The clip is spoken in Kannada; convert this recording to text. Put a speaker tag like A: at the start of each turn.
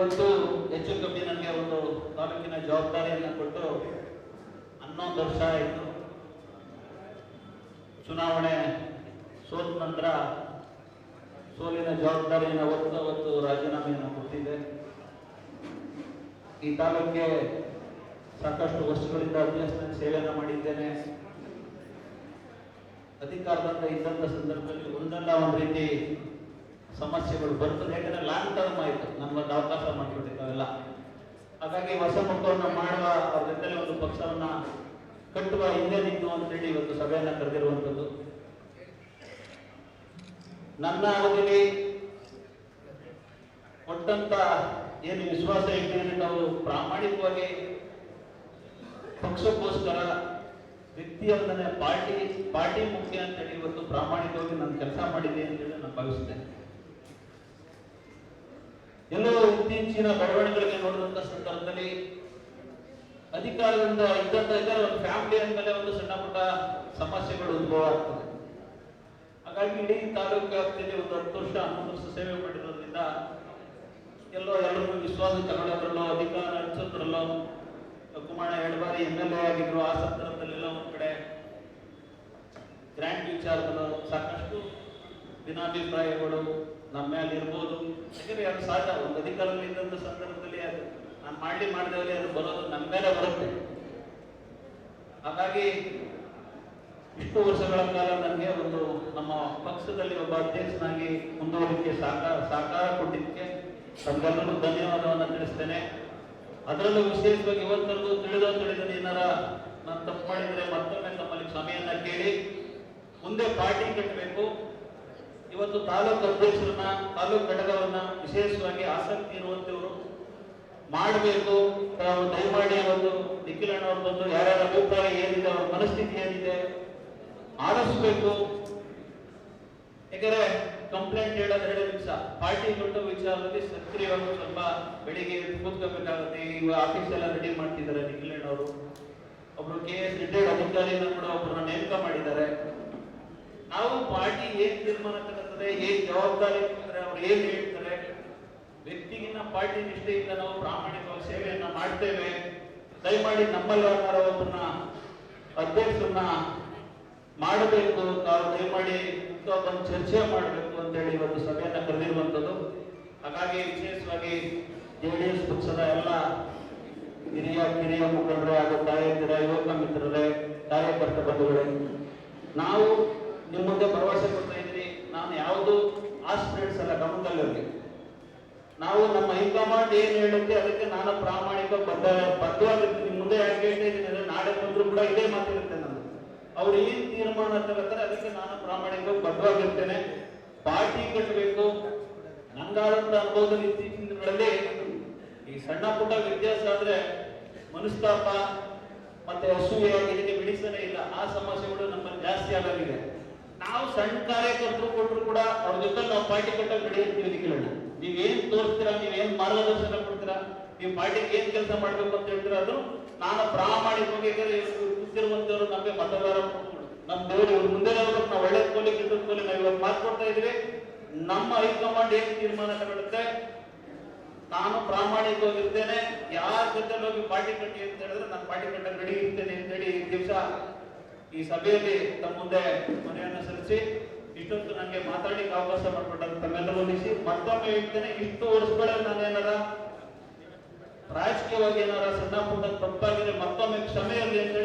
A: ಇವತ್ತು ಹೆಚ್ಚು ಕಮ್ಮಿ ನನಗೆ ಒಂದು ತಾಲೂಕಿನ ಜವಾಬ್ದಾರಿಯನ್ನು ಕೊಟ್ಟು ಹನ್ನೊಂದು ವರ್ಷ ಆಯಿತು. ಚುನಾವಣೆ ಸೋತ ನಂತರ ಸೋಲಿನ ಜವಾಬ್ದಾರಿಯನ್ನು ಹೊತ್ತು ಅವತ್ತು ರಾಜೀನಾಮೆಯನ್ನು ಕೊಟ್ಟಿದ್ದೆ. ಈ ತಾಲೂಕಿಗೆ ಸಾಕಷ್ಟು ವರ್ಷಗಳಿಂದ ಅಭ್ಯಾಸ ಸೇವೆಯನ್ನು ಮಾಡಿದ್ದೇನೆ. ಅಧಿಕಾರದಿಂದ ಇದ್ದಂಥ ಸಂದರ್ಭದಲ್ಲಿ ಒಂದಲ್ಲ ಒಂದು ರೀತಿ ಸಮಸ್ಯೆಗಳು ಬರ್ತದೆ ಯಾಕಂದ್ರೆ ಲಾಂಗ್ ಟರ್ಮ್ ಆಯಿತು. ನಮ್ಗೊಂದು ಅವಕಾಶ ಮಾಡಿಕೊಟ್ಟಿದ್ದಾವೆಲ್ಲ ಹಾಗಾಗಿ ಹೊಸ ಮುಖವನ್ನು ಮಾಡುವ ಅವ್ರ ಜೊತೆ ಒಂದು ಪಕ್ಷವನ್ನ ಕಟ್ಟುವ ಹಿಂದೆ ನಿಂತು ಅಂತೇಳಿ ಇವತ್ತು ಸಭೆಯನ್ನ ಕರೆದಿರುವಂಥದ್ದು. ನನ್ನ ಅವಧಿಯಲ್ಲಿ ಕೊಟ್ಟಂತ ಏನು ವಿಶ್ವಾಸ ಇಟ್ಟಿದ್ರೆ ನಾವು ಪ್ರಾಮಾಣಿಕವಾಗಿ ಪಕ್ಷಕ್ಕೋಸ್ಕರ ವ್ಯಕ್ತಿಯಲ್ಲದೆ ಪಾರ್ಟಿ ಪಾರ್ಟಿ ಮುಖ್ಯ ಅಂತೇಳಿ ಇವತ್ತು ಪ್ರಾಮಾಣಿಕವಾಗಿ ನಾನು ಕೆಲಸ ಮಾಡಿದೆ ಅಂತೇಳಿ ನಾನು ಭಾವಿಸ್ತೇನೆ. ಎಲ್ಲೋ ಇತ್ತೀಚಿನ ಬೆಳವಣಿಗೆಗಳಿಗೆ ನೋಡಿದಂತ ಸಂದರ್ಭದಲ್ಲಿ ಅಧಿಕಾರದಿಂದ ಇದ್ದಂತ ಇದ್ದಾರೆ ಒಂದು ಫ್ಯಾಮಿಲಿ ಅಂದಮೇಲೆ ಒಂದು ಸಣ್ಣ ಪುಟ್ಟ ಸಮಸ್ಯೆಗಳು ಉದ್ಭವ ಆಗ್ತದೆ. ಹಾಗಾಗಿ ಇಡೀ ತಾಲೂಕು ವ್ಯಾಪ್ತಿಯಲ್ಲಿ ಒಂದು ಹತ್ತು ವರ್ಷ, ಹನ್ನೊಂದು ವರ್ಷ ಸೇವೆ ಮಾಡಿರೋದ್ರಿಂದ ಎಲ್ಲೋ ಎಲ್ಲರಿಗೂ ವಿಶ್ವಾಸ ತಗೊಳ್ಳೋದ್ರಲ್ಲೋ ಅಧಿಕಾರ ಹಂಚೋದ್ರಲ್ಲೋ ಕುಮಾರ ಎರಡು ಬಾರಿ ಎಂ ಎಲ್ ಎ ಆಗಿದ್ರು, ಆ ಸಂದರ್ಭದಲ್ಲೆಲ್ಲ ಒಂದ್ ಕಡೆ ಗ್ರ್ಯಾಂಡ್ ವಿಚಾರಗಳು ಸಾಕಷ್ಟು ಭಿನ್ನಾಭಿಪ್ರಾಯಗಳು ನಮ್ಮ ಮೇಲೆ ಇರ್ಬೋದು. ಯಾಕಂದ್ರೆ ಅದು ಸಹಜ ಒಂದು ಅಧಿಕಾರದಲ್ಲಿ ಇದ್ದಂಥ ಸಂದರ್ಭದಲ್ಲಿ ಅದು ನಾನು ಮಾಡಲಿ ಮಾಡಿದವಲ್ಲಿ ಅದು ಬರೋದು ನನ್ನ ಮೇಲೆ ಬರುತ್ತೆ. ಹಾಗಾಗಿ ಇಷ್ಟು ವರ್ಷಗಳ ಕಾಲ ನನಗೆ ಒಂದು ನಮ್ಮ ಪಕ್ಷದಲ್ಲಿ ಒಬ್ಬ ಅಧ್ಯಕ್ಷನಾಗಿ ಮುಂದುವರಿಕೆ ಸಾಕಾರ ಸಹಕಾರ ಕೊಟ್ಟಿದ್ದಕ್ಕೆ ತಮ್ಗೆಲ್ಲರಿಗೂ ಧನ್ಯವಾದವನ್ನು ತಿಳಿಸ್ತೇನೆ. ಅದರಲ್ಲೂ ವಿಶೇಷವಾಗಿ ಇವತ್ತರೆಗೂ ತಿಳಿದೋ ತಿಳಿದರೆ ಏನಾರ ನಾನು ತಪ್ಪು ಮಾಡಿದ್ರೆ ಮತ್ತೊಮ್ಮೆ ತಮ್ಮಲ್ಲಿ ಕ್ಷಮೆಯನ್ನ ಕೇಳಿ ಮುಂದೆ ಪಾರ್ಟಿ ಕಟ್ಟಬೇಕು. ಇವತ್ತು ತಾಲೂಕು ಅಧ್ಯಕ್ಷರನ್ನ, ತಾಲೂಕು ಘಟಕವನ್ನ ವಿಶೇಷವಾಗಿ ಆಸಕ್ತಿ ಇರುವಂತವರು ಮಾಡಬೇಕು. ತಾವು ದಯಮಾಡಿ ಒಂದು ನಿಖಿಲ್ ಬಂದು ಯಾರ್ಯಾರ ಅಭಿಪ್ರಾಯ ಏನಿದೆ, ಅವ್ರ ಮನಸ್ಥಿತಿ ಏನಿದೆ ಆರಿಸ್ಬೇಕು ಯಾಕಂದ್ರೆ ಕಂಪ್ಲೇಂಟ್ ಹೇಳೋದು ಎರಡು ನಿಮಿಷ. ಪಾರ್ಟಿ ಕೊಟ್ಟು ವಿಚಾರದಲ್ಲಿ ಸಕ್ರಿಯವಾಗಿ ಸ್ವಲ್ಪ ಬೆಳಿಗ್ಗೆ ಕೂತ್ಕೋಬೇಕಾಗುತ್ತೆ. ಈಗ ಆಫೀಸ್ ಎಲ್ಲ ರೆಡಿ ಮಾಡ್ತಿದ್ದಾರೆ ನಿಖಿಲಣ್ಣವರು ಒಬ್ರು ಕೆ ಎಸ್ ರಿಟೈರ್ಡ್ ಅಧಿಕಾರಿಯನ್ನು ಕೂಡ ಒಬ್ಬರನ್ನ ನೇಮಕ ಮಾಡಿದ್ದಾರೆ. ನಾವು ಪಾರ್ಟಿ ಏನ್ ತೀರ್ಮಾನ ತಗೊಳ್ತದೆ ಏನ್ ಜವಾಬ್ದಾರಿ ಅಂದ್ರೆ ಅವ್ರು ಏನ್ ಹೇಳ್ತಾರೆ? ವ್ಯಕ್ತಿಗಿನ್ನ ಪಾರ್ಟಿ ನಿಷ್ಠೆಯಿಂದ ನಾವು ಪ್ರಾಮಾಣಿಕವಾಗಿ ಸೇವೆಯನ್ನ ಮಾಡ್ತೇವೆ. ದಯಮಾಡಿ ನಮ್ಮಲ್ಲಿ ಒಬ್ಬರನ್ನ ಅಧ್ಯಕ್ಷರನ್ನ ಮಾಡಬೇಕು ತಾವು ದಯಮಾಡಿ ಒಂದು ಚರ್ಚೆ ಮಾಡಬೇಕು ಅಂತ ಹೇಳಿ ಇವತ್ತು ಸಭೆಯನ್ನ ಕರೆದಿರುವಂಥದ್ದು. ಹಾಗಾಗಿ ವಿಶೇಷವಾಗಿ ಜೆ ಡಿ ಎಸ್ ಪಕ್ಷದ ಎಲ್ಲ ಹಿರಿಯ, ಕಿರಿಯ ಮುಖಂಡರೇ ಹಾಗೂ ತಾಯಂದಿರ ಯುವಕ ಮಿತ್ರರೇ, ಕಾರ್ಯಕರ್ತ ಬಂಧುಗಳೇ, ನಾವು ನಿಮ್ಮ ಮುಂದೆ ಭರವಸೆ ಯಾವುದು ಆಸ್ಪಿರೇಟ್ಸ್ ಅಲ್ಲ, ಗಮನದಲ್ಲಿರಲಿ. ನಾವು ನಮ್ಮ ಹೈಕಮಾಂಡ್ ಏನ್ ಹೇಳುತ್ತೆ, ಅದಕ್ಕೆ ನಾನು ಪ್ರಾಮಾಣಿಕ ಬದ್ಧ, ಬದ್ಧವಾಗಿರ್ತೀನಿ. ಮುಂದೆ ಯಾಕೆ ಹೇಳ್ತಾ ಇದ್ದೀನಿ ನಾಳೆ ಬಂದ್ರು ಕೂಡ ಇದೇ ಮಾತಿರುತ್ತೆ ನಾನು ಅವ್ರು ಏನ್ ತೀರ್ಮಾನ ತಗೋತಾರೆ, ಅದಕ್ಕೆ ನಾನು ಪ್ರಾಮಾಣಿಕ ಬದ್ಧವಾಗಿರ್ತೇನೆ. ಪಾರ್ಟಿ ಕಟ್ಟಬೇಕು ನಂಗಾದಂತ ಅನುಭವದಲ್ಲಿ ಇತ್ತೀಚಿನ ದಿನಗಳಲ್ಲಿ ಈ ಸಣ್ಣ ಪುಟ್ಟ ವ್ಯತ್ಯಾಸ ಆದ್ರೆ ಮನಸ್ತಾಪ ಮತ್ತೆ ಅಸೂಯೆ ಇದಕ್ಕೆ ಬಿಡಿಸನೇ ಇಲ್ಲ. ಆ ಸಮಸ್ಯೆಗಳು ನಮ್ಮಲ್ಲಿ ಜಾಸ್ತಿ ಆಗೋಗಿದೆ. ನಾವು ಸಣ್ಣ ಕಾರ್ಯಕರ್ತರು ಕೊಟ್ಟರು ಕೂಡ ಅವ್ರ ಜೊತೆ ನಾವು ಪಾರ್ಟಿ ಕಟ್ಟಕ್ಕೆ ರೆಡಿ ಇರ್ತೀವಿ ನಿಖಿಲಣ್ಣ ನೀವ್ ಏನ್ ತೋರಿಸ್ತೀರಾ, ನೀವ್ ಏನ್ ಮಾರ್ಗದರ್ಶನ ಕೊಡ್ತೀರಾ, ನೀವು ಪಾರ್ಟಿಗೆ ಏನ್ ಕೆಲಸ ಮಾಡ್ಬೇಕು ಅಂತ ಹೇಳ್ತೀರಾ ಅದು ನಾನು ಪ್ರಾಮಾಣಿಕವಾಗಿ ಕೂತಿರುವಂತವ್ರು ನಮಗೆ ಮತದಾರ ನಮ್ಮ ದೇವರು ಇವ್ರ ಮುಂದೆ ನಾವು ಒಳ್ಳೆ ಕೋಲಿ ಕೆಟ್ಟದ ಕೋಲಿ ನಾವು ಇವಾಗ ಮಾತ್ಕೊಡ್ತಾ ಇದ್ರೆ ನಮ್ಮ ಹೈಕಮಾಂಡ್ ಏನ್ ತೀರ್ಮಾನ ತಗೊಳುತ್ತೆ ನಾನು ಪ್ರಾಮಾಣಿಕವಾಗಿರ್ತೇನೆ ಯಾರ ಜೊತೆ ಹೋಗಿ ಪಾರ್ಟಿ ಕಟ್ಟಿ ಅಂತ ಹೇಳಿದ್ರೆ ನಾನು ಪಾರ್ಟಿ ಕಟ್ಟ ರೆಡಿ ಇರ್ತೇನೆ ಅಂತೇಳಿ ದಿವಸ. ಈ ಸಭೆಯಲ್ಲಿ ತಮ್ಮ ಮುಂದೆ ಮನೆಯನ್ನು ಸರಿಸಿ, ಇಷ್ಟೊತ್ತು ನನಗೆ ಮಾತಾಡಲಿಕ್ಕೆ ಅವಕಾಶ ಮಾಡಿಕೊಟ್ಟಂತ ತಮ್ಮೆಲ್ಲ ನಿಸಿ ಮತ್ತೊಮ್ಮೆ ಹೇಳ್ತೇನೆ, ಇಷ್ಟು ವರ್ಷಗಳಲ್ಲಿ ನಾನು ಏನಾರ ರಾಜಕೀಯವಾಗಿ ಏನಾರ ಸಣ್ಣ ಪುಟ್ಟ ತಪ್ಪಾಗಿದೆ, ಮತ್ತೊಮ್ಮೆ ಕ್ಷಮೆಯಲ್ಲಿ ಅಂತ